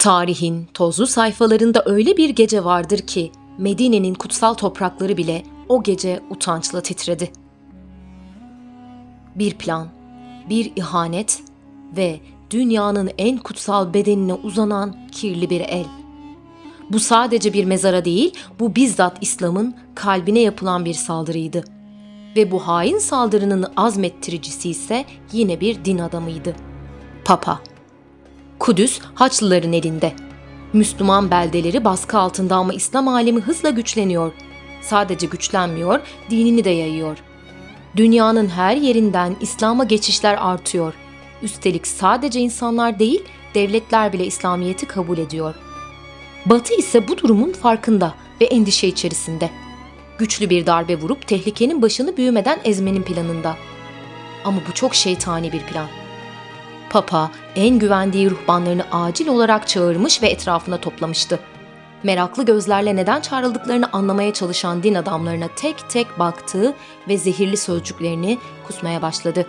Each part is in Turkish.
Tarihin tozlu sayfalarında öyle bir gece vardır ki Medine'nin kutsal toprakları bile o gece utançla titredi. Bir plan, bir ihanet ve dünyanın en kutsal bedenine uzanan kirli bir el. Bu sadece bir mezara değil, bu bizzat İslam'ın kalbine yapılan bir saldırıydı. Ve bu hain saldırının azmettiricisi ise yine bir din adamıydı. Papa. Kudüs Haçlıların elinde. Müslüman beldeleri baskı altında ama İslam alemi hızla güçleniyor. Sadece güçlenmiyor, dinini de yayıyor. Dünyanın her yerinden İslam'a geçişler artıyor. Üstelik sadece insanlar değil, devletler bile İslamiyet'i kabul ediyor. Batı ise bu durumun farkında ve endişe içerisinde. Güçlü bir darbe vurup tehlikenin başını büyümeden ezmenin planında. Ama bu çok şeytani bir plan. Papa en güvendiği ruhbanlarını acil olarak çağırmış ve etrafına toplamıştı. Meraklı gözlerle neden çağrıldıklarını anlamaya çalışan din adamlarına tek tek baktı ve zehirli sözcüklerini kusmaya başladı.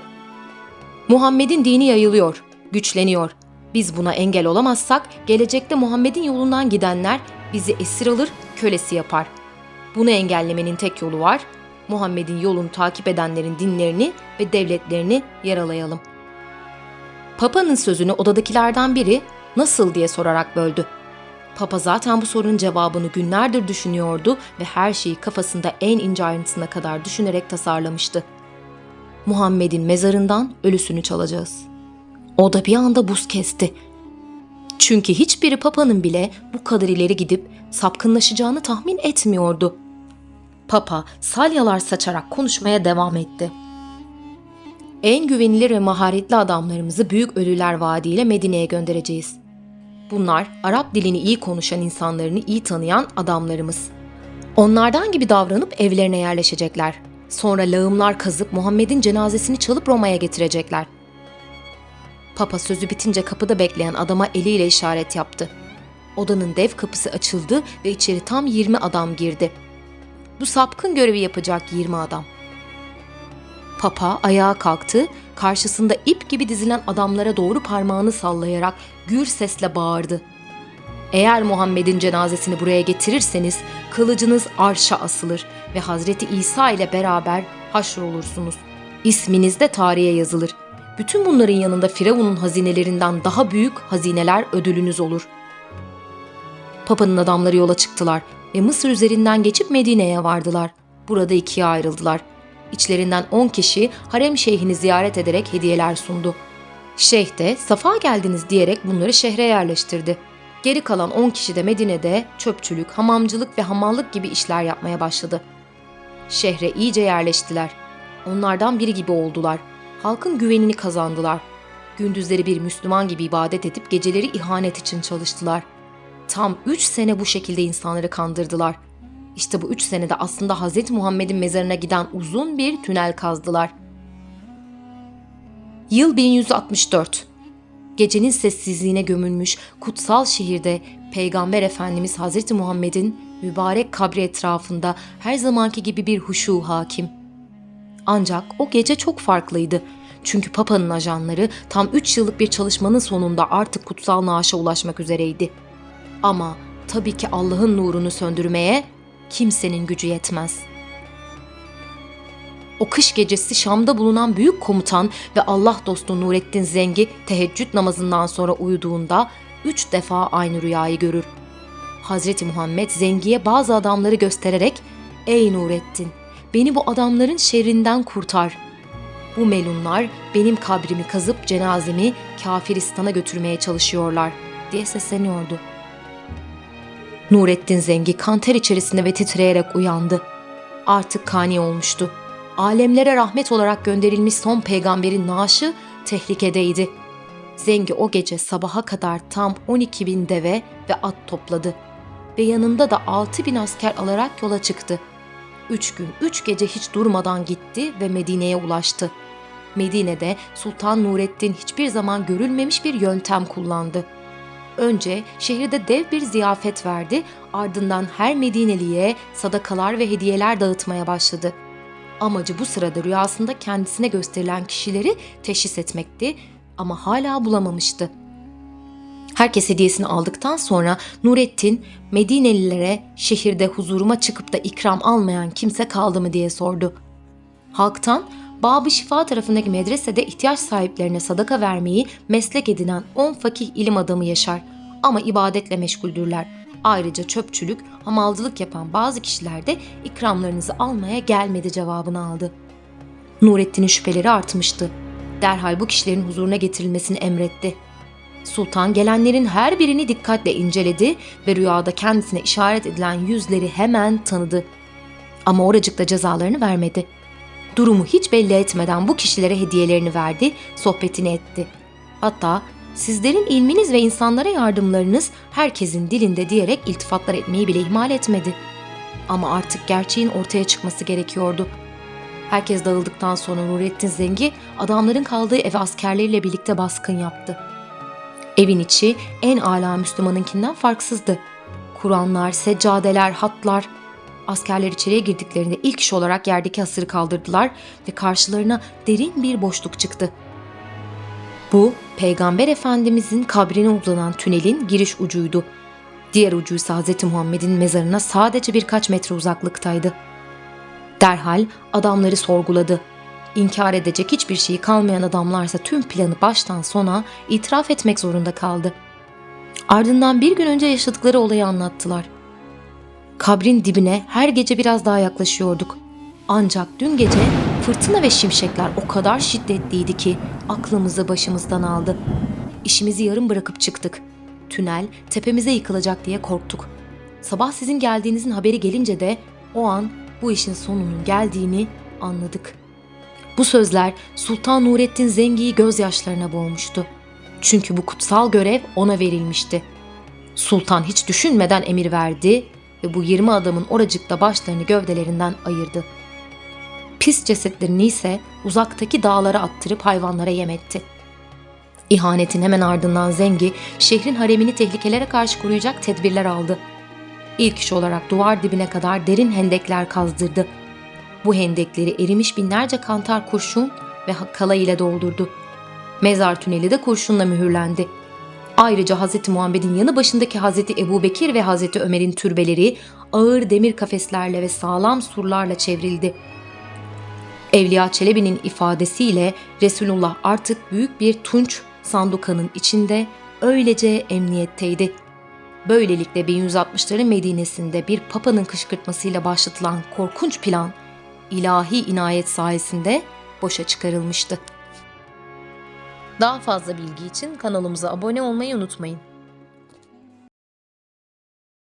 Muhammed'in dini yayılıyor, güçleniyor. Biz buna engel olamazsak gelecekte Muhammed'in yolundan gidenler bizi esir alır, kölesi yapar. Bunu engellemenin tek yolu var. Muhammed'in yolunu takip edenlerin dinlerini ve devletlerini yaralayalım. Papa'nın sözünü odadakilerden biri nasıl diye sorarak böldü. Papa zaten bu sorunun cevabını günlerdir düşünüyordu ve her şeyi kafasında en ince ayrıntısına kadar düşünerek tasarlamıştı. Muhammed'in mezarından ölüsünü çalacağız. O da bir anda buz kesti. Çünkü hiçbiri Papa'nın bile bu kadar ileri gidip sapkınlaşacağını tahmin etmiyordu. Papa salyalar saçarak konuşmaya devam etti. En güvenilir ve maharetli adamlarımızı Büyük Ölüler Vadi Medine'ye göndereceğiz. Bunlar Arap dilini iyi konuşan insanlarını iyi tanıyan adamlarımız. Onlardan gibi davranıp evlerine yerleşecekler. Sonra lağımlar kazıp Muhammed'in cenazesini çalıp Roma'ya getirecekler. Papa sözü bitince kapıda bekleyen adama eliyle işaret yaptı. Odanın dev kapısı açıldı ve içeri tam 20 adam girdi. Bu sapkın görevi yapacak 20 adam. Papa ayağa kalktı, karşısında ip gibi dizilen adamlara doğru parmağını sallayarak gür sesle bağırdı. Eğer Muhammed'in cenazesini buraya getirirseniz kılıcınız arşa asılır ve Hazreti İsa ile beraber haşrolursunuz. İsminiz de tarihe yazılır. Bütün bunların yanında Firavun'un hazinelerinden daha büyük hazineler ödülünüz olur. Papa'nın adamları yola çıktılar ve Mısır üzerinden geçip Medine'ye vardılar. Burada ikiye ayrıldılar. İçlerinden 10 kişi harem şeyhini ziyaret ederek hediyeler sundu. Şeyh de safa geldiniz diyerek bunları şehre yerleştirdi. Geri kalan 10 kişi de Medine'de çöpçülük, hamamcılık ve hamallık gibi işler yapmaya başladı. Şehre iyice yerleştiler. Onlardan biri gibi oldular. Halkın güvenini kazandılar. Gündüzleri bir Müslüman gibi ibadet edip geceleri ihanet için çalıştılar. Tam 3 sene bu şekilde insanları kandırdılar. İşte bu 3 senede aslında Hz. Muhammed'in mezarına giden uzun bir tünel kazdılar. Yıl 1164. Gecenin sessizliğine gömülmüş kutsal şehirde Peygamber Efendimiz Hz. Muhammed'in mübarek kabri etrafında her zamanki gibi bir huşu hakim. Ancak o gece çok farklıydı. Çünkü Papa'nın ajanları tam 3 yıllık bir çalışmanın sonunda artık kutsal naaşa ulaşmak üzereydi. Ama tabii ki Allah'ın nurunu söndürmeye kimsenin gücü yetmez. O kış gecesi Şam'da bulunan büyük komutan ve Allah dostu Nurettin Zengi teheccüd namazından sonra uyuduğunda üç defa aynı rüyayı görür. Hazreti Muhammed Zengi'ye bazı adamları göstererek ''Ey Nurettin, beni bu adamların şerrinden kurtar. Bu melunlar benim kabrimi kazıp cenazemi Kafiristan'a götürmeye çalışıyorlar.'' diye sesleniyordu. Nurettin Zengi kanter içerisinde ve titreyerek uyandı. Artık kani olmuştu. Alemlere rahmet olarak gönderilmiş son peygamberin naaşı tehlikedeydi. Zengi o gece sabaha kadar tam 12 bin deve ve at topladı ve yanında da 6 bin asker alarak yola çıktı. Üç gün, üç gece hiç durmadan gitti ve Medine'ye ulaştı. Medine'de Sultan Nurettin hiçbir zaman görülmemiş bir yöntem kullandı.'' Önce şehirde dev bir ziyafet verdi, ardından her Medineliye sadakalar ve hediyeler dağıtmaya başladı. Amacı bu sırada rüyasında kendisine gösterilen kişileri teşhis etmekti ama hala bulamamıştı. Herkes hediyesini aldıktan sonra Nurettin Medinelilere şehirde huzuruma çıkıp da ikram almayan kimse kaldı mı diye sordu. Halktan Bab-ı Şifa tarafındaki medresede ihtiyaç sahiplerine sadaka vermeyi meslek edinen 10 fakih ilim adamı yaşar ama ibadetle meşguldürler. Ayrıca çöpçülük, hamalcılık yapan bazı kişiler de ikramlarınızı almaya gelmedi cevabını aldı. Nurettin'in şüpheleri artmıştı. Derhal bu kişilerin huzuruna getirilmesini emretti. Sultan gelenlerin her birini dikkatle inceledi ve rüyada kendisine işaret edilen yüzleri hemen tanıdı. Ama oracıkta cezalarını vermedi. Durumu hiç belli etmeden bu kişilere hediyelerini verdi, sohbetini etti. Hatta sizlerin ilminiz ve insanlara yardımlarınız herkesin dilinde diyerek iltifatlar etmeyi bile ihmal etmedi. Ama artık gerçeğin ortaya çıkması gerekiyordu. Herkes dağıldıktan sonra Nurettin Zengi adamların kaldığı eve askerleriyle birlikte baskın yaptı. Evin içi en âlâ Müslümanınkinden farksızdı. Kur'anlar, seccadeler, hatlar. Askerler içeriye girdiklerinde ilk iş olarak yerdeki hasırı kaldırdılar ve karşılarına derin bir boşluk çıktı. Bu, Peygamber Efendimizin kabrine uzanan tünelin giriş ucuydu. Diğer ucu ise Hz. Muhammed'in mezarına sadece birkaç metre uzaklıktaydı. Derhal adamları sorguladı. İnkar edecek hiçbir şeyi kalmayan adamlarsa tüm planı baştan sona itiraf etmek zorunda kaldı. Ardından bir gün önce yaşadıkları olayı anlattılar. Kabrin dibine her gece biraz daha yaklaşıyorduk. Ancak dün gece fırtına ve şimşekler o kadar şiddetliydi ki aklımızı başımızdan aldı. İşimizi yarım bırakıp çıktık. Tünel tepemize yıkılacak diye korktuk. Sabah sizin geldiğinizin haberi gelince de o an bu işin sonunun geldiğini anladık. Bu sözler Sultan Nurettin Zengi'yi gözyaşlarına boğmuştu. Çünkü bu kutsal görev ona verilmişti. Sultan hiç düşünmeden emir verdi ve bu 20 adamın oracıkta başlarını gövdelerinden ayırdı. Pis cesetlerini ise uzaktaki dağlara attırıp hayvanlara yem etti. İhanetin hemen ardından Zengi şehrin haremini tehlikelere karşı koruyacak tedbirler aldı. İlk iş olarak duvar dibine kadar derin hendekler kazdırdı. Bu hendekleri erimiş binlerce kantar kurşun ve kala ile doldurdu. Mezar tüneli de kurşunla mühürlendi. Ayrıca Hz. Muhammed'in yanı başındaki Hz. Ebu Bekir ve Hz. Ömer'in türbeleri ağır demir kafeslerle ve sağlam surlarla çevrildi. Evliya Çelebi'nin ifadesiyle Resulullah artık büyük bir tunç sandukanın içinde öylece emniyetteydi. Böylelikle 1160'ların Medine'sinde bir papanın kışkırtmasıyla başlatılan korkunç plan ilahi inayet sayesinde boşa çıkarılmıştı. Daha fazla bilgi için kanalımıza abone olmayı unutmayın.